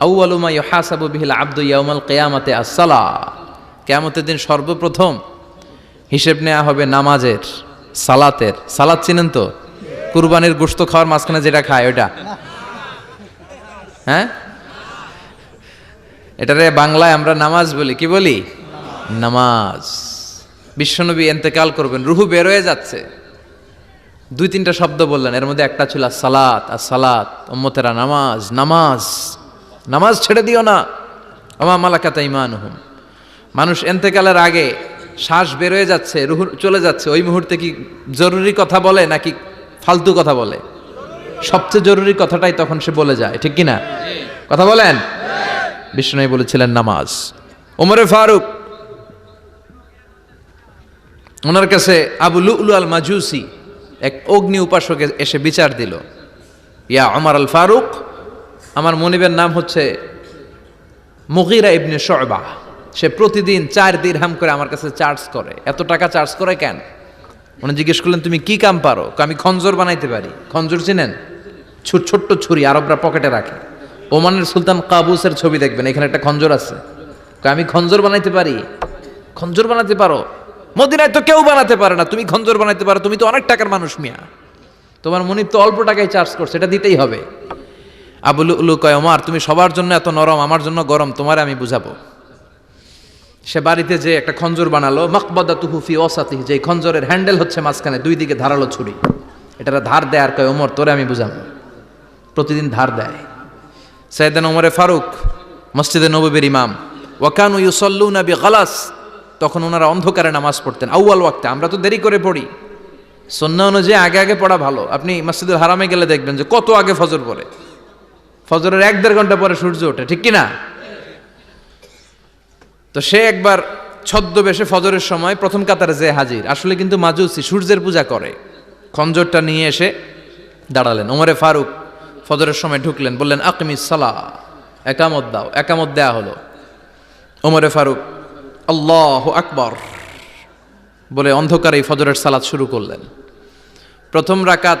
আউআলুমা ইহাসাবু বিহিল আব্দু ইয়াউমাল কিয়ামাতে আসসালা। কিয়ামতের দিন সর্বপ্রথম হিসেব নেওয়া হবে নামাজের, সালাতের। সালাত চিনেন তো? কুরবানির গোশত খাওয়ার মাঝখানে যেটা খায় ওটা হ্যাঁ? এটারে বাংলায় আমরা নামাজ বলি। কি বলি? নামাজ। বিশ্বনবী এন্তেকাল করবেন। রুহু বের হয়ে যাচ্ছে। দুই তিনটা শব্দ বললেন। এর মধ্যে একটা ছিল সালাত আর সালাত উম্মতেরা নামাজ নামাজ। নামাজ ছেড়ে দিও না। আমা মালাকাতা ইমান হুম মানুষ এন্তেকালের আগে শ্বাস বের হয়ে যাচ্ছে রুহু চলে যাচ্ছে। ওই মুহূর্তে কি জরুরি কথা বলে নাকি ফালতু কথা বলে? সবচেয়ে জরুরি কথাটাই তখন সে বলে যায়, ঠিক কি না কথা বলেন? বিষ্ণু বলেছিলেন, নামাজ। ওমরে ফারুক, ওনার কাছে আবু লুলু আল মাজুসি এক অগ্নি উপাসকে এসে বিচার দিল। ইয়া অমর আল ফারুক আমার মনিবের নাম হচ্ছে মুগিরা ইবনে শয়বা। সে প্রতিদিন চার দিরহাম করে আমার কাছে চার্জ করে। এত টাকা চার্জ করে কেন? উনি জিজ্ঞেস করলেন, তুমি কি কাম পারো? আমি খঞ্জর বানাইতে পারি। খঞ্জর চিনেন? ছোট ছোট্ট ছুরি আরবরা পকেটে রাখে। ওমানের সুলতান কাবুসের ছবি দেখবেন, এখানে একটা খঞ্জর আছে। আমি খঞ্জর বানাইতে পারি? খঞ্জর বানাতে পারো? মদিনায় তো কেউ বানাতে পারে না। তুমি খঞ্জর বানাইতে পারো। তুমি তো অনেক টাকার মানুষ মিয়া। তোমার মনিব তো অল্প টাকায় চার্জ করছে, এটা দিতেই হবে। আবুল উলু কয়, ওমার, তুমি সবার জন্য এত নরম, আমার জন্য গরম, তোমার আমি বুঝাবো। সে বাড়িতে যে একটা খঞ্জর বানালো মকবদা তুহুফি ওসাতি যে খঞ্জরের হ্যান্ডেল হচ্ছে মাঝখানে, দুই দিকে ধারালো ছুরি। এটা ধার দেয় আর কয়, ওমর, তোরে আমি বুঝাবো। প্রতিদিন ধার দেয়। সৈয়দান ওমরে ফারুক, মসজিদে নবীর ইমাম, ওয়াকানু ইউসল্লু নবী গালাস তখন ওনারা অন্ধকারে নামাজ পড়তেন, আউয়াল ওয়াক্তে আমরা তো দেরি করে পড়ি। সন্না অনুযায়ী আগে আগে পড়া ভালো। আপনি মসজিদুল হারামে গেলে দেখবেন যে কত আগে ফজর পড়ে। ফজরের এক দেড় ঘণ্টা পরে সূর্য ওঠে, ঠিক কি না তো সে একবার ছদ্মবেশে ফজরের সময় প্রথম কাতারে যে হাজির। আসলে কিন্তু মাজুসি সূর্যের পূজা করে। খঞ্জরটা নিয়ে এসে দাঁড়ালেন। ওমরে ফারুক ফজরের সময় ঢুকলেন, বললেন, আকমি সালা একামত দাও, একামত দেয়া হলো। ওমরে ফারুক, আল্লাহ আকবর। বলে অন্ধকারেই ফজরের সালাত শুরু করলেন। প্রথম রাকাত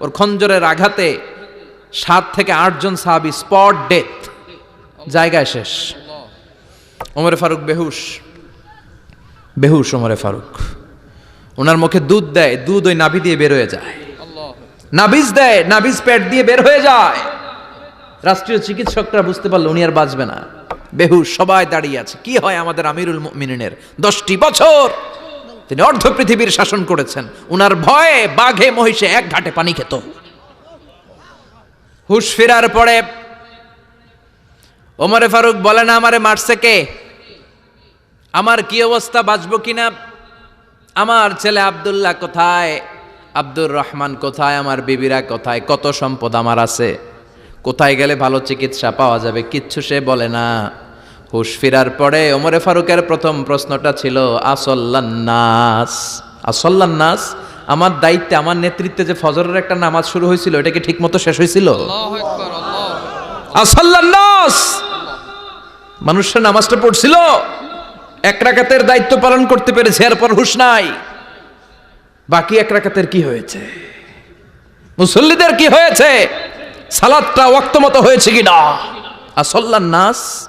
ওর খঞ্জরের আঘাতে সাত থেকে আটজন সাহাবি স্পট ডেথ, জায়গায় শেষ। ওমরে ফারুক বেহুশ বেহুশ ওমরে ফারুক। ওনার মুখে দুধ দেয়, দুধ ওই নাভি দিয়ে বের হয়ে যায়। নাভিজ দেয় নাভিজ পেট দিয়ে বের হয়ে যায়। রাষ্ট্রীয় চিকিৎসকরা বুঝতে পারল উনি আর বাঁচবে না। বেহুশ সবাই দাঁড়িয়ে আছে। কি হয় আমাদের আমিরুল মিনিনের দশটি বছর। তিনি অর্ধ পৃথিবীর শাসন করেছেন। উনার ভয়ে বাঘে, মহিষে এক ঘাটে পানি খেত। হুশ ফেরার পরে ওমরে ফারুক বলে, না, আমারে মারছে কে? আমার কি অবস্থা? বাঁচবো কিনা আমার ছেলে আব্দুল্লাহ কোথায়? আব্দুর রহমান কোথায়? আমার বিবিরা কোথায়? কত সম্পদ আমার আছে? কোথায় গেলে ভালো চিকিৎসা পাওয়া যাবে? কিচ্ছু সে বলে না। হুশ ফিরার পরে ওমরে ফারুকের প্রথম প্রশ্নটা ছিল আসল্লান্নাস। আসল্লান্নাস? আমার দায়িত্বে আমার নেতৃত্বে যে ফজরের একটা নামাজ শুরু হয়েছিল এটা কি ঠিক মতো শেষ হয়েছিল? আসল্লান্নাস? মানুষের নামাজটা পড়ছিল। এক রাকাতের দায়িত্ব পালন করতে পেরেছে এরপর হুশ নাই। বাকি এক রাকাতের কি হয়েছে? মুসল্লিদের কি হয়েছে? সালাদটা ওয়াক্ত মতো হয়েছে কি না আসল্লান নাস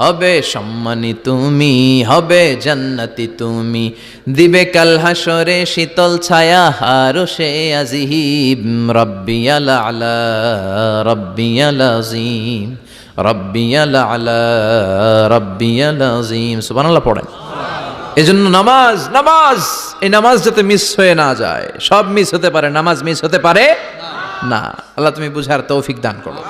হবে সম্মানী তুমি, হবে জান্নাতি তুমি। দিবে কাল হাসরে শীতল ছায়া, হারো সে আজিহিব রব্বিয়াল আলা, রব্বিয়াল আজিম, রব্বিয়াল আলা, রব্বিয়াল আজিম। সুবহানাল্লাহ পড়েন। এজন্য নামাজ নামাজ, এই নামাজ যাতে মিস হয়ে না যায়, সব মিস হতে পারে, নামাজ মিস হতে পারে না। আল্লাহ তুমি বুঝার তৌফিক দান করো।